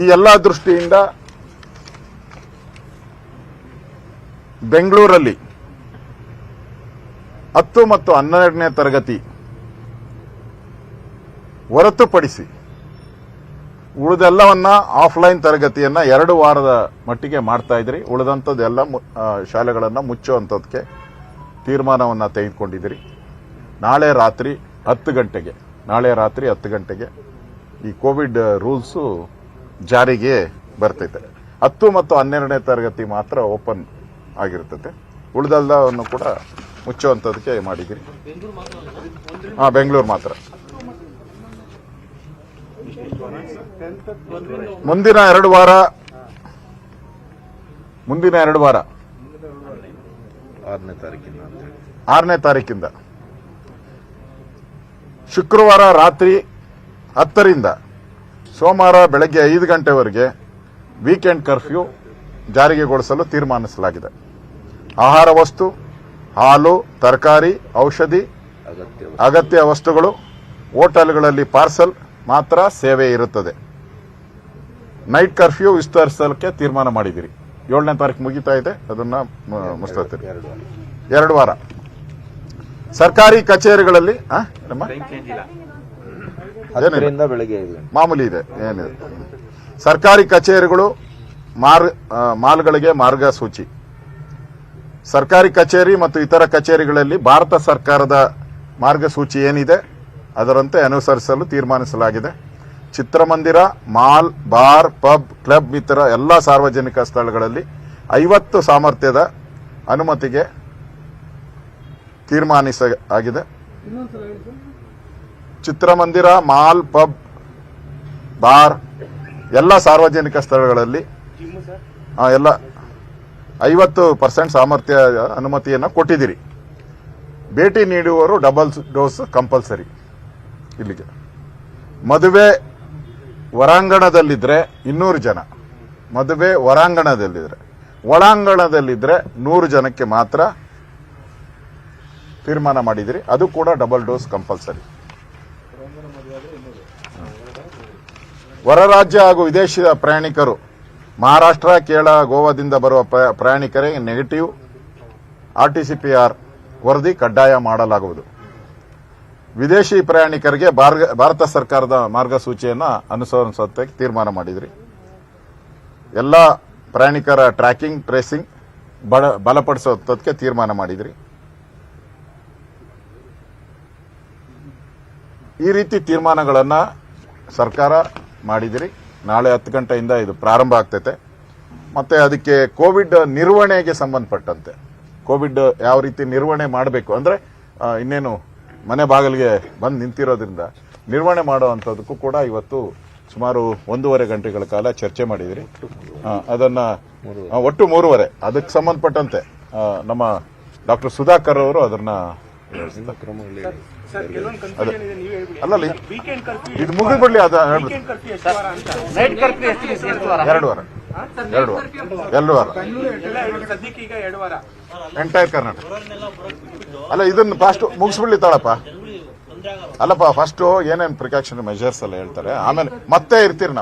ಈ ಎಲ್ಲ ದೃಷ್ಟಿಯಿಂದ ಬೆಂಗಳೂರಲ್ಲಿ ಹತ್ತು ಮತ್ತು ಹನ್ನೆರಡನೇ ತರಗತಿ ಹೊರತುಪಡಿಸಿ ಉಳಿದೆಲ್ಲವನ್ನ ಆಫ್ಲೈನ್ ತರಗತಿಯನ್ನ ಎರಡು ವಾರದ ಮಟ್ಟಿಗೆ ಮಾಡ್ತಾ ಇದ್ರಿ. ಉಳಿದಂಥದ್ದೆಲ್ಲ ಶಾಲೆಗಳನ್ನ ಮುಚ್ಚುವಂಥದ್ದಕ್ಕೆ ತೀರ್ಮಾನವನ್ನು ತೆಗೆದುಕೊಂಡಿದ್ದೀರಿ. ನಾಳೆ ರಾತ್ರಿ ಹತ್ತು ಗಂಟೆಗೆ, ನಾಳೆ ರಾತ್ರಿ ಹತ್ತು ಗಂಟೆಗೆ ಈ ಕೋವಿಡ್ ರೂಲ್ಸು ಜಾರಿಗೆ ಬರ್ತೈತೆ. ಹತ್ತು ಮತ್ತು ಹನ್ನೆರಡನೇ ತರಗತಿ ಮಾತ್ರ ಓಪನ್ ಆಗಿರ್ತದೆ ಉಳಿದೆಲ್ಲವನ್ನು ಕೂಡ ಮುಚ್ಚುವಂಥದಕ್ಕೆ ಮಾಡಿದ್ದೀರಿ. ಹಾಂ ಬೆಂಗಳೂರು ಮಾತ್ರ. ಮುಂದಿನ ಎರಡು ವಾರ ಮುಂದಿನ ಎರಡು ವಾರ. ಆರನೇ ತಾರೀಕಿಂದ. ಆರನೇ ತಾರೀಕಿಂದ. ಶುಕ್ರವಾರ ರಾತ್ರಿ ಹತ್ತರಿಂದ ಸೋಮವಾರ ಬೆಳಗ್ಗೆ ಐದು ಗಂಟೆವರೆಗೆ ವೀಕೆಂಡ್ ಕರ್ಫ್ಯೂ ಜಾರಿಗೆಗೊಳಿಸಲು ತೀರ್ಮಾನಿಸಲಾಗಿದೆ. ಆಹಾರ ವಸ್ತು, ಹಾಲು, ತರಕಾರಿ, ಔಷಧಿ, ಅಗತ್ಯ ವಸ್ತುಗಳು, ಹೋಟೆಲ್ಗಳಲ್ಲಿ ಪಾರ್ಸಲ್ ಮಾತ್ರ ಸೇವೆ ಇರುತ್ತದೆ. ನೈಟ್ ಕರ್ಫ್ಯೂ ವಿಸ್ತರಿಸಲಿಕ್ಕೆ ತೀರ್ಮಾನ ಮಾಡಿದಿರಿ ಏಳನೇ ತಾರೀಕು ಮುಗಿತಾ ಇದೆ, ಅದನ್ನ ಮುಸ್ತರಿ ಎರಡು ವಾರ. ಸರ್ಕಾರಿ ಕಚೇರಿಗಳಲ್ಲಿ? ಹತ್ತರಿಂದ ಬೆಳಗ್ಗೆ ಐದು ಗಂಟೆ ಮಾಮೂಲಿ ಇದೆ ಏನಿದೆ ಸರ್ಕಾರಿ ಕಚೇರಿಗಳು ಮಾರ್ ಮಾಲ್ಗಳಿಗೆ ಮಾರ್ಗಸೂಚಿ. ಸರ್ಕಾರಿ ಕಚೇರಿ ಮತ್ತು ಇತರ ಕಚೇರಿಗಳಲ್ಲಿ ಭಾರತ ಸರ್ಕಾರದ ಮಾರ್ಗಸೂಚಿ ಏನಿದೆ ಅದರಂತೆ ಅನುಸರಿಸಲು ತೀರ್ಮಾನಿಸಲಾಗಿದೆ. ಚಿತ್ರಮಂದಿರ ಮಾಲ್ ಬಾರ್ ಪಬ್ ಕ್ಲಬ್ ಇತರ ಎಲ್ಲ ಸಾರ್ವಜನಿಕ ಸ್ಥಳಗಳಲ್ಲಿ ಐವತ್ತು ಸಾಮರ್ಥ್ಯದ ಅನುಮತಿಗೆ ತೀರ್ಮಾನಿಸ ಆಗಿದೆ. ಚಿತ್ರಮಂದಿರ, ಮಾಲ್, ಪಬ್, ಬಾರ್, ಎಲ್ಲ ಸಾರ್ವಜನಿಕ ಸ್ಥಳಗಳಲ್ಲಿ ಎಲ್ಲ ಐವತ್ತು ಪರ್ಸೆಂಟ್ ಸಾಮರ್ಥ್ಯ, ಅನುಮತಿಯನ್ನು ಕೊಟ್ಟಿದ್ದೀರಿ. ಭೇಟಿ ನೀಡುವವರು ಡಬಲ್ ಡೋಸ್ ಕಂಪಲ್ಸರಿ ಇಲ್ಲಿಗೆ. ಮದುವೆ ಹೊರಾಂಗಣದಲ್ಲಿದ್ದರೆ ಇನ್ನೂರು ಜನ. ಮದುವೆ ಹೊರಾಂಗಣದಲ್ಲಿದ್ದರೆ ಒಳಾಂಗಣದಲ್ಲಿದ್ದರೆ ನೂರು ಜನಕ್ಕೆ ಮಾತ್ರ ತೀರ್ಮಾನ ಮಾಡಿದಿರಿ ಅದು ಕೂಡ ಡಬಲ್ ಡೋಸ್ ಕಂಪಲ್ಸರಿ ಹೊರ ರಾಜ್ಯ ಹಾಗೂ ವಿದೇಶಿ ಪ್ರಯಾಣಿಕರು ಮಹಾರಾಷ್ಟ್ರ, ಕೇರಳ, ಗೋವಾದಿಂದ ಬರುವ ಪ್ರಯಾಣಿಕರೇ ನೆಗೆಟಿವ್ ಆರ್ಟಿಸಿಪಿಆರ್ ವರದಿ ಕಡ್ಡಾಯ ಮಾಡಲಾಗುವುದು. ವಿದೇಶಿ ಪ್ರಯಾಣಿಕರಿಗೆ ಭಾರತ ಸರ್ಕಾರದ ಮಾರ್ಗಸೂಚಿಯನ್ನು ಅನುಸರಿಸುವಂತೆ ತೀರ್ಮಾನ ಮಾಡಿದ್ರಿ. ಎಲ್ಲ ಪ್ರಯಾಣಿಕರ ಟ್ರ್ಯಾಕಿಂಗ್, ಟ್ರೇಸಿಂಗ್ ಬಳ ಬಲಪಡಿಸುವಂಥದ್ದಕ್ಕೆ ತೀರ್ಮಾನ ಮಾಡಿದ್ರಿ. ಈ ರೀತಿ ತೀರ್ಮಾನಗಳನ್ನ ಸರ್ಕಾರ ಮಾಡಿದಿರಿ. ನಾಳೆ ಹತ್ತು ಗಂಟೆಯಿಂದ ಇದು ಪ್ರಾರಂಭ ಆಗ್ತೈತೆ. ಮತ್ತೆ ಅದಕ್ಕೆ ಕೋವಿಡ್ ನಿರ್ವಹಣೆಗೆ ಸಂಬಂಧಪಟ್ಟಂತೆ. ಕೋವಿಡ್ ಯಾವ ರೀತಿ ನಿರ್ವಹಣೆ ಮಾಡಬೇಕು ಅಂದ್ರೆ ಇನ್ನೇನು ಮನೆ ಬಾಗಿಲಿಗೆ ಬಂದು ನಿಂತಿರೋದ್ರಿಂದ ನಿರ್ವಹಣೆ ಮಾಡುವಂಥದ್ದಕ್ಕೂ ಕೂಡ ಇವತ್ತು ಸುಮಾರು ಒಂದೂವರೆ ಗಂಟೆಗಳ ಕಾಲ ಚರ್ಚೆ ಮಾಡಿದಿರಿ. ಅದನ್ನು ಒಟ್ಟು ಮೂರುವರೆ. ಅದಕ್ಕೆ ಸಂಬಂಧಪಟ್ಟಂತೆ ನಮ್ಮ ಡಾಕ್ಟರ್ ಸುಧಾಕರ್ ಅವರು ಅದನ್ನ ಕನ್ಫ್ಯೂಷನ್ ಇದೆ ಇದು ಮುಗಿದ್ಬಿಡ್ಲಿ ಅದ ಎರಡು ವಾರ. ಎರಡು ವಾರ. ಎರಡು ವಾರ. ಎಂಟೈರ್ ಕರ್ನಾಟಕ ಅಲ್ಲ ಇದನ್ನ ಫಸ್ಟ್ ಮುಗಿಸ್ಬಿಡ್ಲಿ ತಾಳಪ್ಪ. ಅಲ್ಲಪ್ಪ ಫಸ್ಟ್ ಏನೇನು ಪ್ರಿಕಾಕ್ಷನ್ ಮೆಜರ್ಸ್ ಎಲ್ಲ ಹೇಳ್ತಾರೆ ಆಮೇಲೆ ಮತ್ತೆ ಇರ್ತೀರಿ ನಾವು.